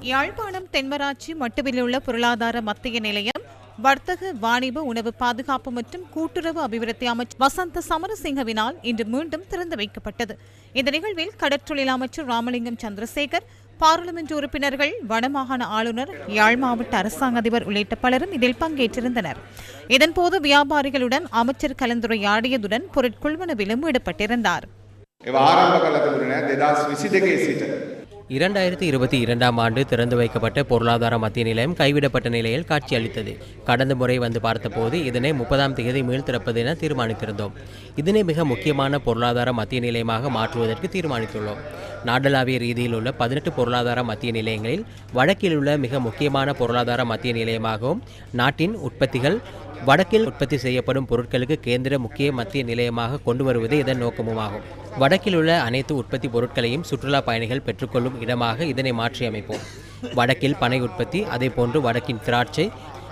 யாழ்ப்பாணம் தென்மராட்சி மட்டுவில் உள்ள பொருளாதார மத்திய நிலையம் வர்த்தக வாணிப உணவு பாதுகாப்பு மற்றும் கூட்டுறவு அபிவிருத்தி அமைச்சர் வசந்த சமரசிங்கவினால் இன்று மீண்டும் திறந்து வைக்கப்பட்டது. இந்த நிகழ்வில் கடற்றொழில் அமைச்சர் ராமலிங்கம் சந்திரசேகர் பாராளுமன்ற உறுப்பினர்கள் வடமாகாண ஆளுநர் யாழ் மாவட்ட அரசாங்க அதிபர் உள்ளிட்ட பலரும் இதில் பங்கேற்றிருந்தனர். இதன்போது வியாபாரிகளுடன் அமைச்சர் கலந்துரையாடியதுடன் பொருட்கொள்வனவிலும் ஈடுபட்டிருந்தார். ஆரம்ப இரண்டாயிரத்தி இருபத்தி இரண்டாம் ஆண்டு திறந்து வைக்கப்பட்ட பொருளாதார மத்திய நிலையம் கைவிடப்பட்ட நிலையில் காட்சியளித்தது கடந்த முறை வந்து பார்த்தபோது இதனை முப்பதாம் தேதி மீள் திறப்பது என தீர்மானித்திருந்தோம். இதனை மிக முக்கியமான பொருளாதார மத்திய நிலையமாக மாற்றுவதற்கு தீர்மானித்துள்ளோம். நாடளாவிய ரீதியில் உள்ள பதினெட்டு பொருளாதார மத்திய நிலையங்களில் வடக்கில் உள்ள மிக முக்கியமான பொருளாதார மத்திய நிலையமாகவும் நாட்டின் உற்பத்திகள் வடக்கில் உற்பத்தி செய்யப்படும் பொருட்களுக்கு கேந்திர முக்கிய மத்திய நிலையமாக கொண்டு வருவது இதன் நோக்கமுமாகும். வடக்கில் உள்ள அனைத்து உற்பத்தி பொருட்களையும் சுற்றுலா பயணிகள் பெற்றுக்கொள்ளும் இடமாக இதனை மாற்றியமைப்போம் வடக்கில் பனை உற்பத்தி அதேபோன்று வடக்கின் திராட்சை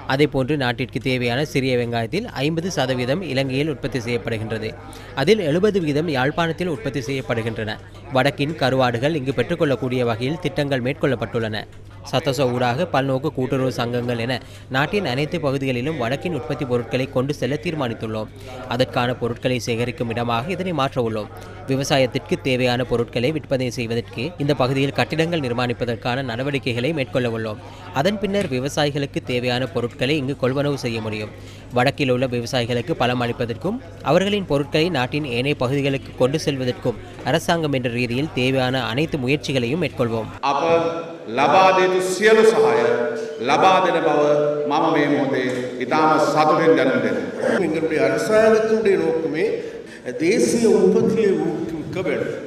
அதேபோன்று நாட்டிற்கு தேவையான சிறிய வெங்காயத்தில் ஐம்பது சதவீதம் இலங்கையில் உற்பத்தி செய்யப்படுகின்றது. அதில் எழுபது வீதம் யாழ்ப்பாணத்தில் உற்பத்தி செய்யப்படுகின்றன. வடக்கின் கருவாடுகள் இங்கு பெற்றுக்கொள்ளக்கூடிய வகையில் திட்டங்கள் மேற்கொள்ளப்பட்டுள்ளன. சத்தச ஊடாக பல்நோக்கு கூட்டுறவு சங்கங்கள் என நாட்டின் அனைத்து பகுதிகளிலும் வடக்கின் உற்பத்தி பொருட்களை கொண்டு செல்ல தீர்மானித்துள்ளோம். அதற்கான பொருட்களை சேகரிக்கும் இடமாக இதனை மாற்ற உள்ளோம். விவசாயத்திற்கு தேவையான பொருட்களை விற்பனை செய்வதற்கு இந்த பகுதியில் கட்டிடங்கள் நிர்மாணிப்பதற்கான நடவடிக்கைகளை மேற்கொள்ள உள்ளோம். அதன் பின்னர் விவசாயிகளுக்கு தேவையான பொருட்களை இங்கு கொள்வனவு செய்ய முடியும். வடக்கில் உள்ள விவசாயிகளுக்கு பலம் அளிப்பதற்கும் அவர்களின் பொருட்களை நாட்டின் ஏனைய பகுதிகளுக்கு கொண்டு செல்வதற்கும் அரசாங்கம் என்ற ரீதியில் தேவையான அனைத்து முயற்சிகளையும் மேற்கொள்வோம் අප ලබාදයුතු සියලු සහය ලබා දෙන බව මම මේ මොහොතේ ඉතාම සතුටින් දැනුම් දෙන්න. எங்களுடைய அரசாங்கத்தினுடைய நோக்கமே தேசிய உற்பத்தியை ஊக்குவிக்க வேண்டும்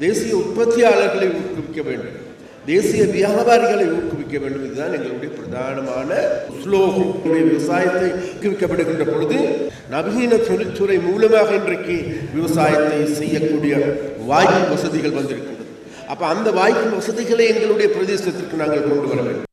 தேசிய உற்பத்தியாளர்களை ஊக்குவிக்க வேண்டும் தேசிய வியாபாரிகளை ஊக்குவிக்க வேண்டும் இதுதான் எங்களுடைய பிரதானமான ஸ்லோகம் நம்முடைய விவசாயத்தை ஊக்குவிக்கப்படுகின்ற பொழுது நவீன தொழில்துறை மூலமாக இன்றைக்கு விவசாயத்தை செய்யக்கூடிய வாய்ப்பு வசதிகள் வந்திருக்கின்றது. அப்போ அந்த வாய்ப்பு வசதிகளை எங்களுடைய பிரதேசத்திற்கு நாங்கள் கொண்டு வர வேண்டும்.